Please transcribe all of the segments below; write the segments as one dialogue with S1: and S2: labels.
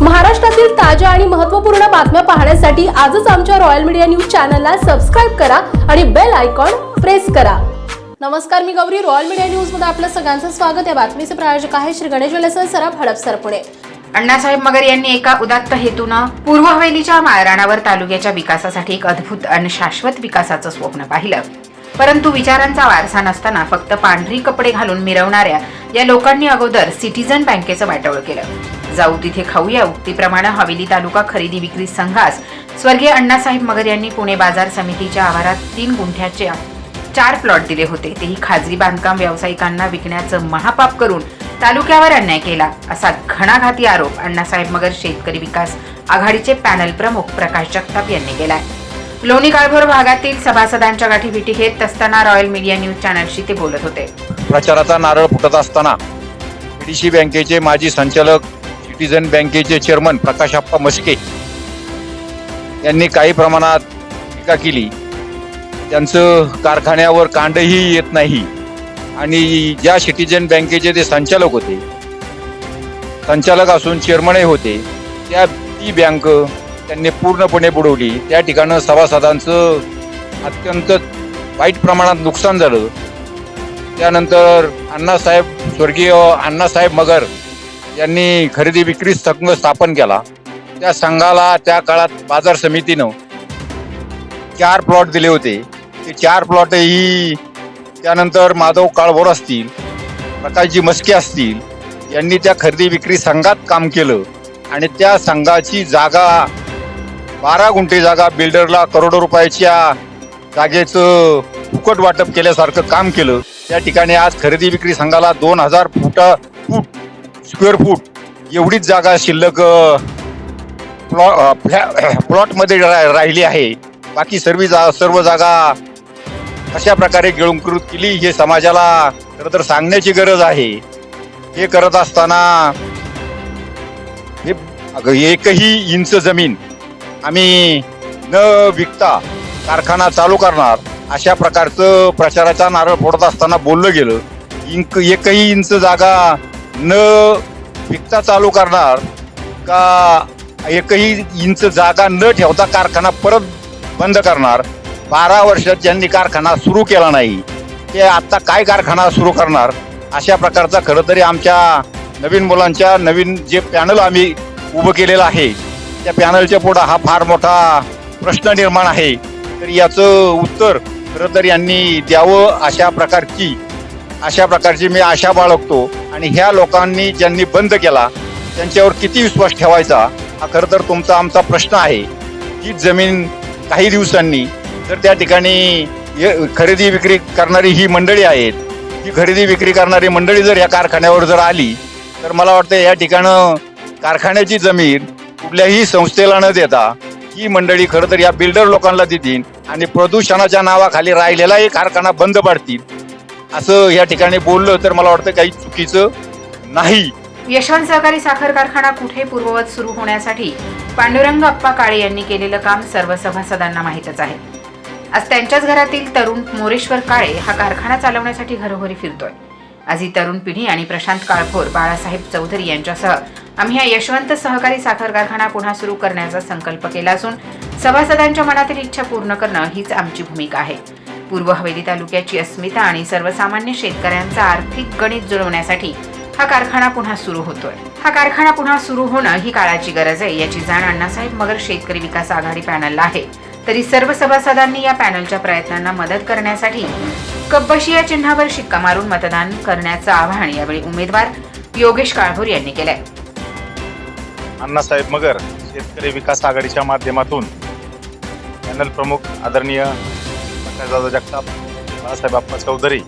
S1: महाराष्ट्रातील ताज्या आणि महत्त्वपूर्ण बातम्या पाहण्यासाठी आजच आमच्या रॉयल मीडिया न्यूज चॅनलला सबस्क्राईब करा आणि बेल आयकॉन प्रेस करा. नमस्कार मी गौरी. रॉयल मीडिया न्यूजमध्ये आपलं सगळ्यांचं स्वागत. आहे बातमीचे प्रायोजक आहे श्री गणेश वेलेसन सराफ हडपसर पुणे
S2: अण्णासाहेब मगर यांनी एका उदात्त हेतूनं पूर्व हवेलीच्या माळराणावर तालुक्याच्या विकासासाठी एक अद्भुत आणि शाश्वत विकासाचं स्वप्न पाहिलं. परंतु विचारांचा वारसा नसताना फक्त पांढरी कपडे घालून मिरवणाऱ्या या लोकांनी अगोदर सिटीजन बँकेचं वाटोळ केलं. जाऊ तिथे खाऊया उक्तीप्रमाणे हवेली तालुका खरेदी विक्री संघास स्वर्गीय अण्णासाहेब मगर यांनी पुणे बाजार समितीच्या आवारात तीन गुंठ्याच्या चार प्लॉट दिले होते. तेही खाजगी बांधकाम व्यावसायिकांना विकण्याचं महापाप करून तालुक्यावर अन्याय केला असा घणाघाती आरोप अण्णासाहेब मगर शेतकरी विकास आघाडीचे पॅनल प्रमुख प्रकाश जगताप यांनी केलाय. लोणी काळभोर भागातील सभासदांच्या गाठी भेटी घेत असताना रॉयल मीडिया न्यूज चॅनलशी ते बोलत होते.
S3: प्रचाराचा नारळ फुटत असताना पीडीसी बँकेचे माजी संचालक सिटीजन बँकेचे चेअरमन प्रकाशप्पा मस्के यांनी काही प्रमाणात टीका केली. त्यांचं कारखान्यावर कांडही येत नाही आणि ज्या सिटीजन बँकेचे ते संचालक होते संचालक असून चेअरमनही होते त्या ती बँक त्यांनी पूर्णपणे बुडवली. त्या ठिकाणं सभासदांचं अत्यंत वाईट प्रमाणात नुकसान झालं. त्यानंतर अण्णासाहेब स्वर्गीय अण्णासाहेब मगर यांनी खरेदी विक्री संघ स्थापन केला. त्या संघाला त्या काळात बाजार समितीनं चार प्लॉट दिले होते. ते चार प्लॉटही त्यानंतर माधव काळभोर असतील प्रकाशजी मस्के असतील यांनी त्या खरेदी विक्री संघात काम केलं. आणि त्या संघाची जागा बारा गुंठे जागा बिल्डरला करोडो रुपयाच्या जागेचं फुकट वाटप केल्यासारखं काम केलं. त्या ठिकाणी आज खरेदी विक्री संघाला दोन हजार फुट फूट स्क्वेअर फूट एवढीच जागा शिल्लक प्लॉ प्लॉटमध्ये रा राहिली आहे. बाकी सर्व जा सर्व जागा कशा प्रकारे गिळंकृत केली हे समाजाला खरं तर सांगण्याची गरज आहे. हे करत असताना हे अगं एकही इंच जमीन आम्ही न विकता कारखाना चालू करणार अशा प्रकारचं प्रचाराचा नारळ फोडत असताना बोललं गेलं इंक एकही इंच जागा न विकता चालू करणार का एकही इंच जागा न ठेवता कारखाना परत बंद करणार? बारा वर्षात ज्यांनी कारखाना सुरू केला नाही ते आत्ता काय कारखाना सुरू करणार? अशा प्रकारचा खरं तरी आमच्या नवीन मुलांच्या नवीन जे पॅनल आम्ही उभं केलेलं आहे त्या पॅनलच्या पुढं हा फार मोठा प्रश्न निर्माण आहे. तर याचं उत्तर खरं तर यांनी द्यावं अशा प्रकारची अशा प्रकारची मी आशा बाळगतो. आणि ह्या लोकांनी ज्यांनी बंद केला त्यांच्यावर किती विश्वास ठेवायचा हा खरं तर तुमचा आमचा प्रश्न आहे. ही जमीन काही दिवसांनी तर त्या ठिकाणी खरेदी विक्री करणारी ही मंडळी आहेत ही खरेदी विक्री करणारी मंडळी जर या कारखान्यावर जर आली तर मला वाटतं या ठिकाणं कारखान्याची जमीन कुठल्याही संस्थेला न देता ही मंडळी खरं तर या बिल्डर लोकांना देतील आणि प्रदूषणाच्या नावाखाली राहिलेला एक कारखाना बंद पाडतील. असं या ठिकाणी बोललं तर मला वाटतं काही चुकीचं नाही.
S2: यशवंत सहकारी साखर कारखाना कुठे पूर्ववत सुरू होण्यासाठी पांडुरंग अप्पा काळे यांनी केलेलं काम सर्व सभासदांना माहीतच आहे. आज त्यांच्याच घरातील तरुण मोरेश्वर काळे हा कारखाना चालवण्यासाठी घरोघरी फिरतोय. आज ही तरुण पिढी आणि प्रशांत काळखोर बाळासाहेब चौधरी यांच्यासह आम्ही हा यशवंत सहकारी साखर कारखाना पुन्हा सुरू करण्याचा संकल्प केला असून सभासदांच्या मनातील इच्छा पूर्ण करणं हीच आमची भूमिका आहे. पूर्व हवेली तालुक्याची अस्मिता आणि सर्वसामान्य शेतकऱ्यांचा आर्थिक गणित जुळवण्यासाठी हा कारखाना पुन्हा सुरू होतोय. हा कारखाना पुन्हा सुरू होणं ही काळाची गरज आहे याची जाण अण्णासाहेब मगर शेतकरी विकास आघाडी पॅनलला आहे. तरी सर्व सभासदांनी या पॅनलच्या प्रयत्नांना मदत करण्यासाठी कब्बशी या चिन्हावर शिक्का मारून मतदान करण्याचं आवाहन यावेळी उमेदवार योगेश काळभोर यांनी केलंय.
S4: अण्णासाहेब मगर शेतकरी विकास आघाडीच्या माध्यमातून. पॅनल प्रमुख आदरणीय दादा जगताप बाळासाहेब आप्पा चौधरी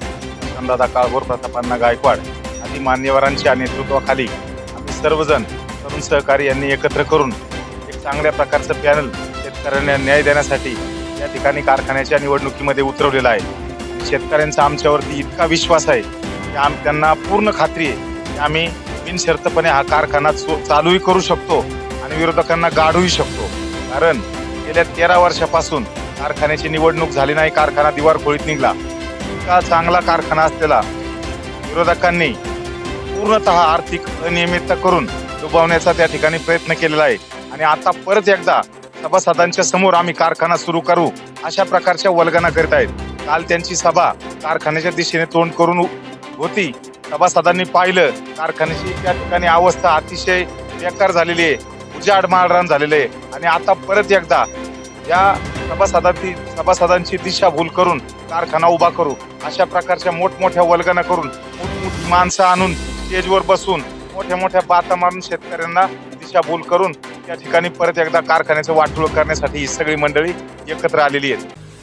S4: दादा काळभोर प्रतापांना गायकवाड आदी मान्यवरांच्या नेतृत्वाखाली आम्ही सर्वजण तरुण सहकारी यांनी एकत्र करून एक चांगल्या प्रकारचं पॅनल शेतकऱ्यांना न्याय देण्यासाठी या ठिकाणी कारखान्याच्या निवडणुकीमध्ये उतरवलेलं आहे. शेतकऱ्यांचा आमच्यावरती इतका विश्वास आहे की आम त्यांना पूर्ण खात्री आहे की आम्ही बिनशर्तपणे हा कारखाना चालूही करू शकतो आणि विरोधकांना गाडूही शकतो. कारण गेल्या तेरा वर्षापासून कारखान्याची निवडणूक झाली नाही कारखाना दिवारखोळीत निघला. इतका चांगला कारखाना असलेला विरोधकांनी पूर्णतः आर्थिक अनियमितता करून डुबवण्याचा त्या ठिकाणी प्रयत्न केलेला आहे. आणि आता परत एकदा सभासदांच्या समोर आम्ही कारखाना सुरू करू अशा प्रकारच्या वल्गना करीत आहेत. काल त्यांची सभा कारखान्याच्या दिशेने तोंड करून होती. सभासदांनी पाहिलं. कारखान्याची त्या ठिकाणी अवस्था अतिशय बेकार झालेली आहे. उजाड माळरान झालेले आहे. आणि आता परत एकदा या सभासदांची सभासदांची दिशाभूल करून कारखाना उभा करू. अशा प्रकारच्या मोठमोठ्या वल्गना करून मोठमोठी माणसं आणून स्टेजवर बसून मोठ्या मोठ्या बाता मारून शेतकऱ्यांना दिशाभूल करून त्या ठिकाणी परत एकदा कारखान्याचं वाटोळ करण्यासाठी ही सगळी मंडळी एकत्र आलेली आहेत.